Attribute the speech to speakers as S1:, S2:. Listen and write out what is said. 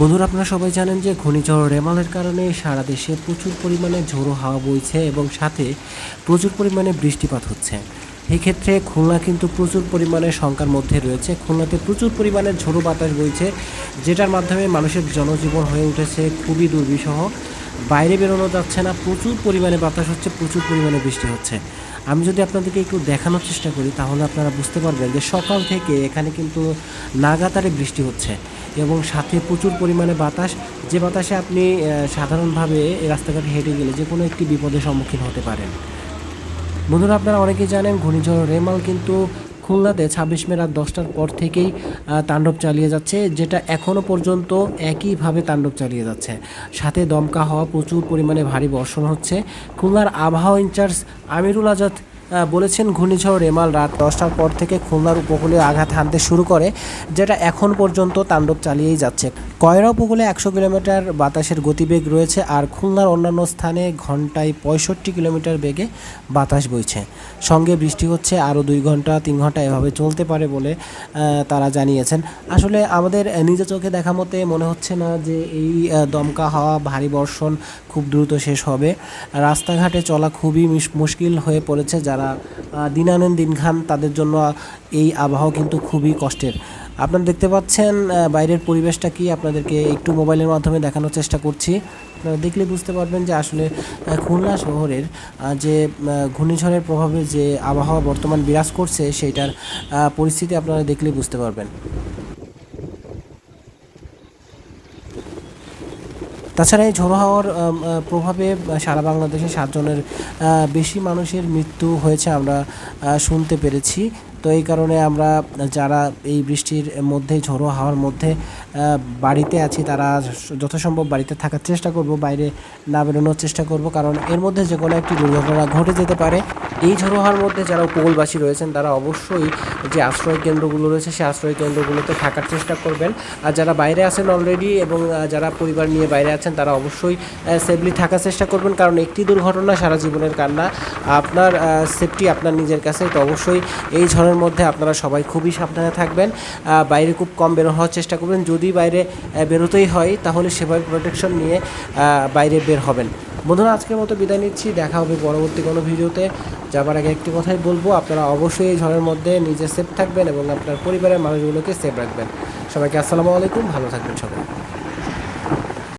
S1: বন্ধুরা, আপনারা সবাই জানেন যে ঘূর্ণিঝড় রেমালের কারণে সারা দেশে প্রচুর পরিমাণে ঝোড়ো হাওয়া বইছে এবং সাথে প্রচুর পরিমাণে বৃষ্টিপাত হচ্ছে। এক্ষেত্রে ক্ষেত্রে খুলনা কিন্তু প্রচুর পরিমাণে শঙ্কার মধ্যে রয়েছে। খুলনাতে প্রচুর পরিমাণে ঝোড়ো বাতাস বইছে, যেটার মাধ্যমে মানুষের জনজীবন হয়ে উঠেছে খুবই দুর্বিষহ। বাইরে বেরোনো যাচ্ছে না, প্রচুর পরিমাণে বাতাস হচ্ছে, প্রচুর পরিমাণে বৃষ্টি হচ্ছে। আমি যদি আপনাদেরকে একটু দেখানোর চেষ্টা করি, তাহলে আপনারা বুঝতে পারবেন যে সকাল থেকে এখানে কিন্তু নাগাতারে বৃষ্টি হচ্ছে এবং সাথে প্রচুর পরিমাণে বাতাস। যে বাতাসে আপনি সাধারণভাবে রাস্তাঘাটে হেঁটে গেলে যে কোনো একটি বিপদের সম্মুখীন হতে পারেন। বন্ধুরা, আপনারা অনেকেই জানেন, ঘূর্ণিঝড় রেমাল কিন্তু খুলনাতে ছাব্বিশ মে রাত দশটার পর থেকেই তাণ্ডব চালিয়ে যাচ্ছে, যেটা এখনও পর্যন্ত একইভাবে তাণ্ডব চালিয়ে যাচ্ছে। সাথে দমকা হওয়া প্রচুর পরিমাণে ভারী বর্ষণ হচ্ছে। খুলনার আবহাওয়া ইনচার্জ আমিরুল আজাদ বলেছেন ঘূর্ণিঝড় রেমাল রাত দশটার পর থেকে খুলনার উপকূলে আঘাত হানতে শুরু করে, যেটা এখন পর্যন্ত তাণ্ডব চালিয়েই যাচ্ছে। কয়রা উপকূলে একশো কিলোমিটার বাতাসের গতিবেগ রয়েছে আর খুলনার অন্যান্য স্থানে ঘন্টায় পঁয়ষট্টি কিলোমিটার বেগে বাতাস বইছে। সঙ্গে বৃষ্টি হচ্ছে, আরও দুই ঘণ্টা, তিন ঘণ্টা এভাবে চলতে পারে বলে তারা জানিয়েছেন। আসলে আমাদের নিজে চোখে দেখা মতে মনে হচ্ছে না যে এই দমকা হাওয়া, ভারী বর্ষণ খুব দ্রুত শেষ হবে। রাস্তাঘাটে চলা খুবই মুশকিল হয়ে পড়েছে যারা আহ, দিন খান তাদের জন্য এই আবহাওয়া কিন্তু খুবই কষ্টের। আপনারা দেখতে পাচ্ছেন বাইরের পরিবেশটা কি? আপনাদেরকে একটু মোবাইলের মাধ্যমে দেখানোর চেষ্টা করছি। দেখলে বুঝতে পারবেন যে আসলে খুলনা শহরের যে ঘূর্ণিঝড়ের প্রভাবে যে আবহাওয়া বর্তমান বিরাজ করছে সেইটার পরিস্থিতি আপনারা দেখলে বুঝতে পারবেন। তাছাড়া এই ঝোড়ো হাওয়ার প্রভাবে সারা বাংলাদেশে সাতজনের বেশি মানুষের মৃত্যু হয়েছে আমরা শুনতে পেরেছি। তো এই কারণে আমরা যারা এই বৃষ্টির মধ্যে, ঝোড়ো হাওয়ার মধ্যে বাড়িতে আছি, তারা যথাসম্ভব বাড়িতে থাকার চেষ্টা করব, বাইরে না বেরোনোর চেষ্টা করব, কারণ এর মধ্যে যে কোনো একটি দুর্ঘটনা ঘটে যেতে পারে। এই ঝোড়ো হওয়ার মধ্যে যারা উপকূলবাসী রয়েছেন, তারা অবশ্যই যে আশ্রয় কেন্দ্রগুলো রয়েছে, সেই আশ্রয় কেন্দ্রগুলোতে থাকার চেষ্টা করবেন। আর যারা বাইরে আছেন অলরেডি এবং যারা পরিবার নিয়ে বাইরে আছেন, তারা অবশ্যই সেফলি থাকার চেষ্টা করবেন। কারণ একটি দুর্ঘটনা সারা জীবনের কান্না। আপনার সেফটি আপনার নিজের কাছে। তো অবশ্যই এই ঝড়ের মধ্যে আপনারা সবাই খুবই সাবধানে থাকবেন। বাইরে খুব কম বেরো হওয়ার চেষ্টা করবেন। যদি বাইরে বেরোতেই হয়, তাহলে সেভাবে প্রোটেকশন নিয়ে বাইরে বের হবেন। বন্ধুরা, আজকের মতো বিদায় নিচ্ছি। দেখা হবে পরবর্তী কোনো ভিডিওতে। যাবার আগে একটি কথাই বলব, আপনারা অবশ্যই এই ঝড়ের মধ্যে নিজে সেফ থাকবেন এবং আপনার পরিবারের মানুষগুলোকে সেফ রাখবেন। সবাইকে আসসালামু আলাইকুম, ভালো থাকবেন সবাই।